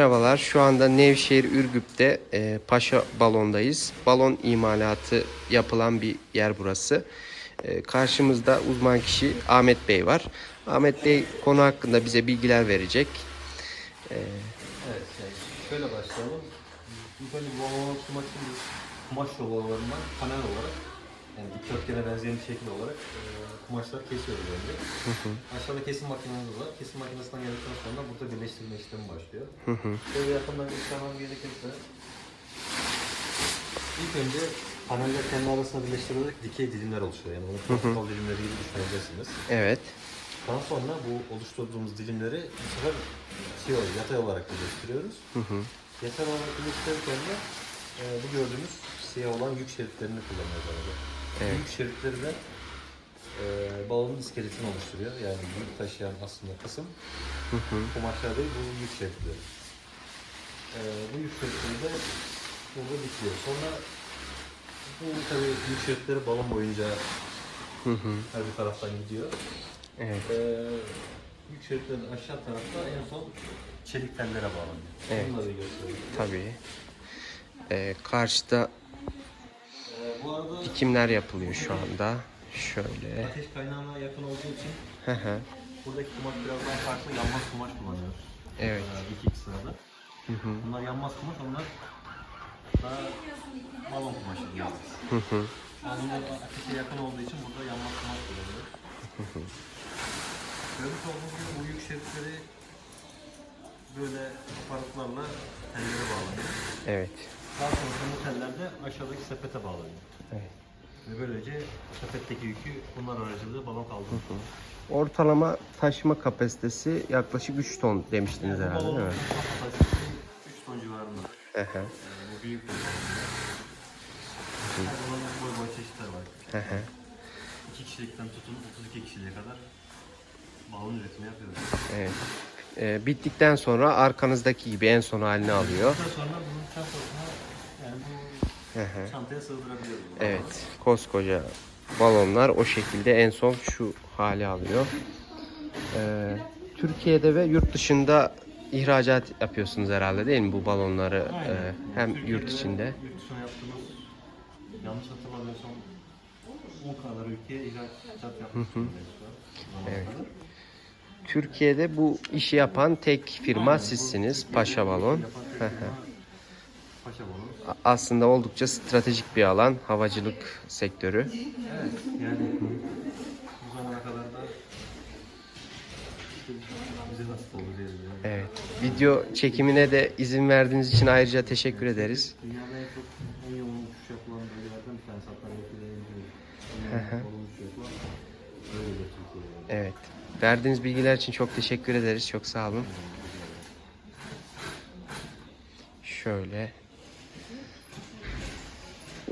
Merhabalar. Şu anda Nevşehir Ürgüp'te e, Paşa Balon'dayız. Balon imalatı yapılan bir yer burası. E, karşımızda uzman kişi Ahmet Bey var. Ahmet Bey konu hakkında bize bilgiler verecek. Evet, yani şöyle başlayalım. Bu balon biz kumaş yollarından panel olarak yani dikdörtgene benzeyen bir şekil olarak e, kumaşları kesiyoruz önce. Aşağıda kesim makinemiz var. Kesim makinesinden geldikten sonra burada birleştirme işlemi başlıyor. Şöyle yakından göstermem gerekirse ilk önce paneller kendi arasında birleştirilerek dikey dilimler oluşuyor. Yani bunu protokol dilimleri gibi düşünebilirsiniz. Evet. Daha sonra bu oluşturduğumuz dilimleri bu sefer şey olarak, yatay olarak birleştiriyoruz. Yatay olarak birleştirirken de e, bu gördüğümüz siyah olan yük şeritlerini kullanıyoruz arada. Evet. Yük şeritleri de e, balonun iskeletini oluşturuyor. Yani yük taşıyan aslında kısım kumaşlar değil, bu yük şeritleri. E, bu yük şeritleri de burada bitiyor. Sonra bu tabii yük şeritleri balon boyunca her bir taraftan gidiyor. Evet. Ee, yük şeritlerin aşağı tarafta en son çelik tellere bağlanıyor. Evet. Onları göstereyim. Tabii. E, karşıda Ee, arada dikimler yapılıyor şu anda. Şöyle. ateş kaynağına yakın olduğu için Hı hı. buradaki kumaş biraz daha farklı yanmaz kumaş kullanıyoruz. Evet. Ee, iki iki sırada. Bunlar yanmaz kumaş, onlar daha balon kumaşı diyoruz. Hı hı. Yani bunlar ateşe yakın olduğu için burada yanmaz kumaş kullanıyoruz. Görmüş olduğunuz gibi bu yük şeritleri böyle aparatlarla tellere bağlanıyor. Evet. Daha sonra bu teller de aşağıdaki sepete bağlanıyor. Evet. Ve böylece sepetteki yükü bunlar aracılığıyla balon kaldırıyor. Ortalama taşıma kapasitesi yaklaşık 3 ton demiştiniz bu herhalde değil mi? kapasitesi 3 ton civarında. Hı hı. Yani bu büyük bir. Her balonun boy boy çeşitler var. Hı hı. 2 kişilikten tutun 32 kişiliğe kadar balon üretimi yapıyoruz. Evet. E, bittikten sonra arkanızdaki gibi en son halini alıyor. Daha sonra bunun yani Hı çantaya sığdırabiliyoruz. Evet. Koskoca balonlar o şekilde en son şu hali alıyor. Ee, Türkiye'de ve yurt dışında ihracat yapıyorsunuz herhalde değil mi bu balonları? Aynen. Ee, hem Türkiye'de yurt içinde. Yurt dışına yaptığımız yanlış hatırlamıyorsam 10 kadar ülkeye ihracat yapmış durumdayız şu an. Zamana Evet. Türkiye'de bu işi yapan tek firma sizsiniz. Paşa Balon. Hı hı. firma Paşa Balon. A- Aslında oldukça stratejik bir alan havacılık sektörü. Evet yani bu zamana kadar da bize diyelim yani. Evet. Video çekimine de izin verdiğiniz için ayrıca teşekkür ederiz. Dünyada en çok en yoğun uçuş yapılan bölgelerden bir tanesi hatta en yoğun en uçuş yapılan Türkiye'de. yani. Evet. Verdiğiniz bilgiler için çok teşekkür ederiz. Çok sağ olun. Şöyle.